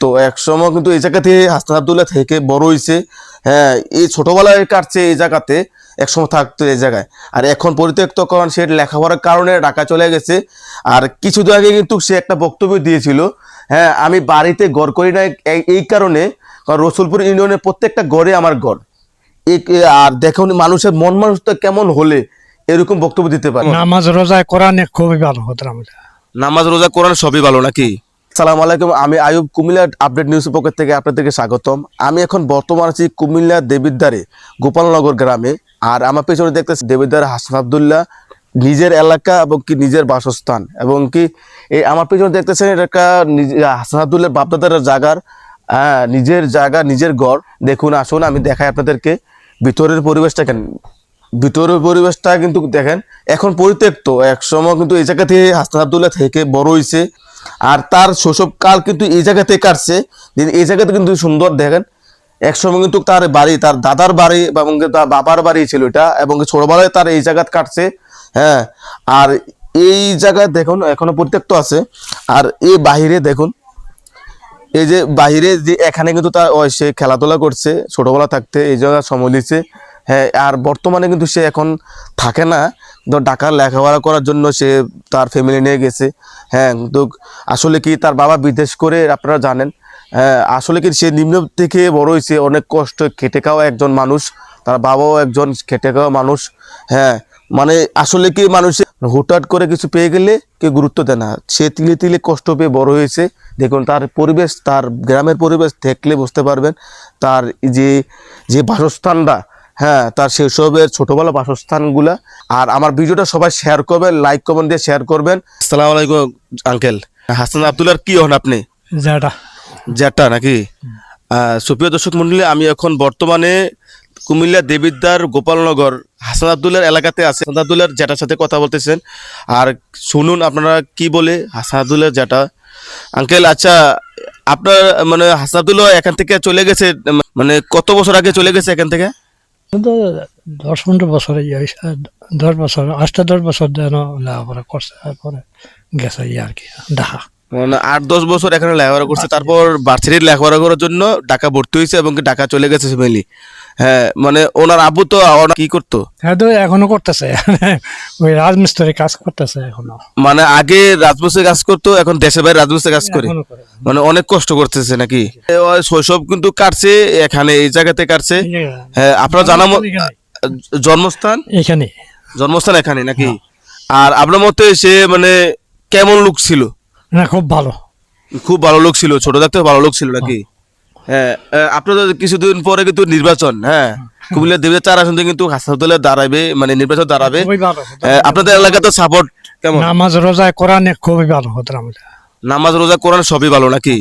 তো এক সময় কিন্তু এই জায়গাতে থেকে হাসান আবদুল্লাহ থেকে বড় হয়েছে হ্যাঁ এই ছোটবেলায় কাটছে এই জায়গাতে একসময় থাকতো এই জায়গায়। আর এখন পরিত্যক্ত কারণ সে লেখাপড়ার কারণে ঢাকা চলে গেছে। আর কিছুদিন আগে কিন্তু সে একটা বক্তব্য দিয়েছিল হ্যাঁ আমি বাড়িতে গড় করি না এই- এই কারণে কারণ রসুলপুর ইউনিয়নের প্রত্যেকটা গড়ে আমার গড়। আর দেখুন মানুষের মন মানুষটা কেমন হলে এরকম বক্তব্য দিতে পারে। নামাজ রোজায় কোরআনে খুবই ভালো হতো নামাজ রোজা কোরআন সবই ভালো নাকি? সালাম আলাইকুম, আমি আয়ুব কুমিল্লা আপডেট নিউজ পক্ষ থেকে আপনাদেরকে স্বাগতম। আমি এখন বর্তমান আছি কুমিল্লা দেবিদ্বারে, গোপালনগর গ্রামে। আর আমার পেছনে দেখতেছি দেবিদ্বার হাসান আবদুল্লাহ, নিজের এলাকা এবং কি নিজের বাসস্থান। এবং কি এই আমার পেছনে দেখতেছেন এটা হাসান আবদুল্লাহ বাপদাদার জায়গার হ্যাঁ নিজের জায়গা নিজের ঘর। দেখুন, আসুন, আমি দেখাই আপনাদেরকে ভিতরের পরিবেশটা কেন। ভিতরের পরিবেশটা কিন্তু দেখেন, এখন পরিত্যক্ত। এক সময় কিন্তু এই জায়গা থেকে হাসান আবদুল্লাহ থেকে বড় হয়েছে আর তার শৈশব কাল কিন্তু এই জায়গাতে কাটছে। এই জায়গাতে কিন্তু সুন্দর, দেখেন। এক সময় কিন্তু তার বাড়ি, তার দাদার বাড়ি এবং তার বাবার বাড়ি ছিল এটা, এবং ছোটবেলায় তার এই জায়গা কাটছে হ্যাঁ। আর এই জায়গায় দেখুন, এখনও পরিত্যক্ত আছে। আর এই বাহিরে দেখুন, এই যে বাইরে যে এখানে কিন্তু তার সে খেলাধুলা করছে, ছোটবেলা থাকতে এই জায়গা সময় হ্যাঁ আর বর্তমানে কিন্তু সে এখন থাকে না। তো ঢাকার লেখাপড়া করার জন্য সে তার ফ্যামিলি নিয়ে গেছে। হ্যাঁ তো আসলে কি তার বাবা বিদেশ করে আপনারা জানেন। হ্যাঁ আসলে কি সে নিম্ন থেকে বড় হয়েছে, অনেক কষ্ট, খেটে খাওয়া একজন মানুষ। তার বাবাও একজন খেটে খাওয়া মানুষ। হ্যাঁ মানে আসলে কি মানুষের হুটহাট করে কিছু পেয়ে গেলে কেউ গুরুত্ব দেয় না। সে তিলে তিলে কষ্ট পেয়ে বড় হয়েছে। দেখুন, তার পরিবেশ, তার গ্রামের পরিবেশ দেখলে বুঝতে পারবেন। তার যে যে বাসস্থানটা হ্যাঁ তার সেসবের ছোটবেলা বাসস্থানগুলা। আর আমার ভিডিওটা সবাই শেয়ার করবেন লাইক কমেন্ট দিয়ে শেয়ার করবেন। আসসালামু আলাইকুম আঙ্কেল হাসান আবদুল্লার কি হন আপনি? যেটা জ্যাটা নাকি? সুপ্রিয় দর্শক মন্ডলী আমি এখন বর্তমানে কুমিল্লা দেবিদ্দার গোপালনগর হাসান আবদুল্লার এলাকাতে আছে। হাসান আবদুল্লার জ্যাটার সাথে কথা বলতেছেন। আর শুনুন আপনারা কি বলে হাসান আবদুল্লার জ্যাটা আঙ্কেল আচ্ছা আপনার মানে হাসান আবদুল্লাহ এখান থেকে চলে গেছে মানে কত বছর আগে চলে গেছে এখান থেকে? দশ পনেরো বছরে ইয়ে দশ বছর, আটটা দশ বছর যেন লেখাপড়া করছে, তারপরে গেছে ইয়ে আর কি মানে আট দশ বছর এখানে লেখাপড়া করছে তারপর ভার্সিটির লেখাপড়া করার জন্য ঢাকা ভর্তি হয়েছে এবং কি ঢাকা চলে গেছে ফ্যামিলি হ্যাঁ মানে ওনার আব্বু তো কি করতো? হ্যাঁ তো এখনও করতেছে। ওই রাজমিস্ত্রি কাজ করতেছে এখনও। মানে আগে রাজমিস্ত্রি কাজ করতো এখন দেশের বাইরে রাজমিস্ত্রি কাজ করে। মানে অনেক কষ্ট করতেছে নাকি? শৈশব কিন্তু কাটছে এখানে এই জায়গাতে কাটছে। হ্যাঁ আপনার জানা জন্মস্থান? এখানে। জন্মস্থান এখানে নাকি? আর আপনার মতে সে মানে কেমন লোক ছিল? না খুব ভালো। খুব ভালো লোক ছিল ছোট থাকতে ভালো লোক ছিল নাকি? হ্যাঁ আপনাদের কিছুদিন পরে কিন্তু নির্বাচন হ্যাঁ? কুমিল্লা দেবীদের চার আসন কিন্তু হাসপাতালে দাঁড়াবে মানে নির্বাচন দাঁড়াবে। আপনাদের এলাকাতে সাপোর্ট কেমন? নামাজ রোজা কোরআনে খুবই ভালো হতো নামাজ রোজা কোরআন সবই ভালো নাকি?